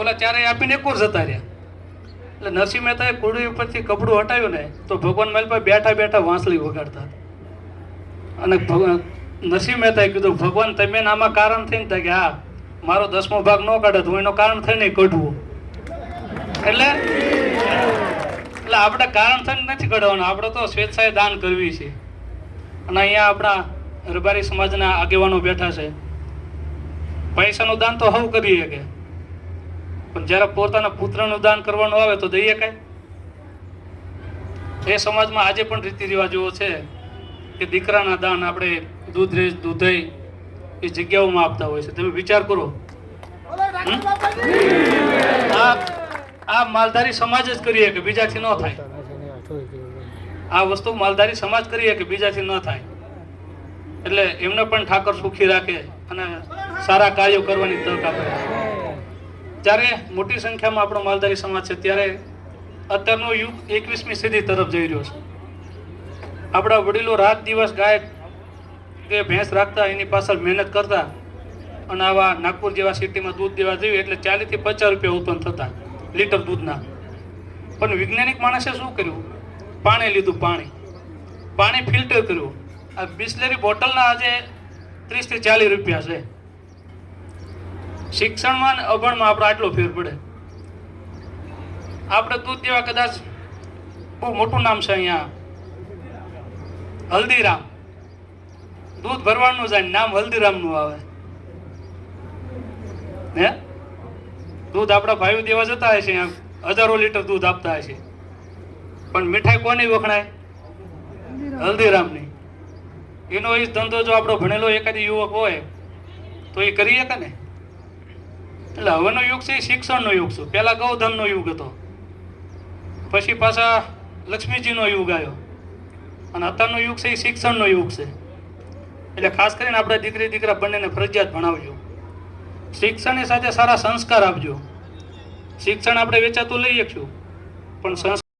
ઓલા ચારે આપીને એક જતા રહ્યા. એટલે નરસિંહ મહેતાએ કુડી ઉપરથી કપડું હટાવ્યું ને, તો ભગવાન મહેલ પર બેઠા બેઠા વાંસળી વગાડતા અને નરસિંહ મહેતાએ કીધું, ભગવાન, તમે આમાં કારણ થઈને થાય કે હા, મારો દસમો ભાગ ન કાઢે હું એનો કારણ થઈને કઢવું. એટલે એટલે આપણે કારણ થઈને નથી કઢવાનું, આપણે તો સ્વેચ્છાએ દાન કરવી છે. અને અહીંયા આપણા રબારી સમાજના આગેવાનો બેઠા છે. પૈસાનું દાન તો હવ કરી શકે પણ જ્યારે પોતાના પુત્રનું દાન કરવાનું આવે તો દઈએ કઈ? એ સમાજમાં આજે પણ રીતિ રિવાજો છે કે દીકરાના દાન આપણે દૂધરેજ દૂધઈ એ જગ્યાઓમાં આપતા હોય છે. તમે વિચાર કરો. આ આ માલધારી સમાજ જ કરીએ કે બીજાથી ન થાય? આ વસ્તુ માલધારી સમાજ કરીએ કે બીજાથી ન થાય? એટલે એમને પણ ઠાકર સુખી રાખે અને સારા કાર્યો કરવાની તક આપે. જ્યારે મોટી સંખ્યામાં આપણો માલધારી સમાજ છે, ત્યારે અત્યારનો યુગ એકવીસમી સદી તરફ જઈ રહ્યો છે. આપણા વડીલો રાત દિવસ ગાય કે ભેંસ રાખતા, એની પાછળ મહેનત કરતા અને આવા નાગપુર જેવા સિટીમાં દૂધ દેવા જોઈએ એટલે ચાલીસથી પચાસ રૂપિયા ઉત્પન્ન થતા લીટર દૂધના. પણ વૈજ્ઞાનિક માણસે શું કર્યું? પાણી લીધું, પાણી. પાણી ફિલ્ટર કર્યું. આ બિસ્લેરી બોટલના આજે ત્રીસથી ચાલીસ રૂપિયા છે. શિક્ષણમાં અને અભણમાં આપણે આટલો ફેર પડે. આપણે દૂધ દેવા કદાચ બહુ મોટું નામ છે અહીંયા. હલ્દીરામ. દૂધ ભરવાનું જાય નામ હલ્દીરામનું આવે. હે? દૂધ આપણા ભાઈઓ દેવા જતા હશે અહીંયા. હજારો લીટર દૂધ આપતા હશે. પણ મીઠાઈ કોની વખણાય? હલ્દીરામની. એનો એ ધંધો જો આપણો ભણેલો એકાદી યુવક હોય તો એ કરી શકે ને? એટલે હવેનો યુગ છે એ શિક્ષણનો યુગ છે. પહેલાં ગૌધનનો યુગ હતો. પછી પાછા લક્ષ્મીજીનો યુગ આવ્યો. અને અત્યારનો યુગ છે એ શિક્ષણનો યુગ છે. એટલે ખાસ કરીને આપણે દીકરી દીકરા બંનેને ફરજિયાત ભણાવજો. શિક્ષણની સાથે સારા સંસ્કાર આપજો. શિક્ષણ આપણે વેચાતું લઈ છું પણ સંસ્કાર